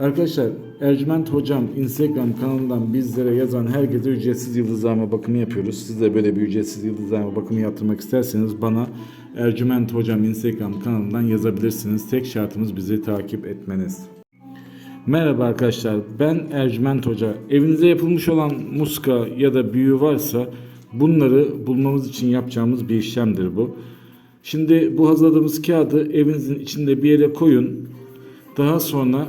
Arkadaşlar Ercüment Hocam Instagram kanalından bizlere yazan herkese ücretsiz yıldızlama bakımı yapıyoruz. Siz de böyle bir ücretsiz yıldızlama bakımı yaptırmak isterseniz bana Ercüment Hocam Instagram kanalından yazabilirsiniz. Tek şartımız bizi takip etmeniz. Merhaba arkadaşlar ben Ercüment Hoca. Evinize yapılmış olan muska ya da büyü varsa bunları bulmamız için yapacağımız bir işlemdir bu. Şimdi bu hazırladığımız kağıdı evinizin içinde bir yere koyun. Daha sonra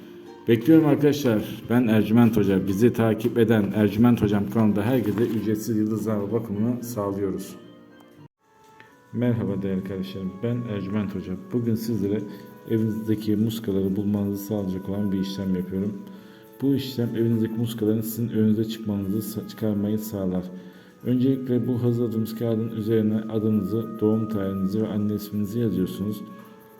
Bekliyorum arkadaşlar. Ben Ercüment Hoca. Bizi takip eden Ercüment Hocam kanalında herkese ücretsiz yıldızlama bakımını sağlıyoruz. Merhaba değerli kardeşlerim. Ben Ercüment Hoca. Bugün sizlere evinizdeki muskaları bulmanızı sağlayacak olan bir işlem yapıyorum. Bu işlem evinizdeki muskaların sizin önünüze çıkmanızı çıkarmayı sağlar. Öncelikle bu hazırladığımız kağıdın üzerine adınızı, doğum tarihinizi ve anne isminizi yazıyorsunuz.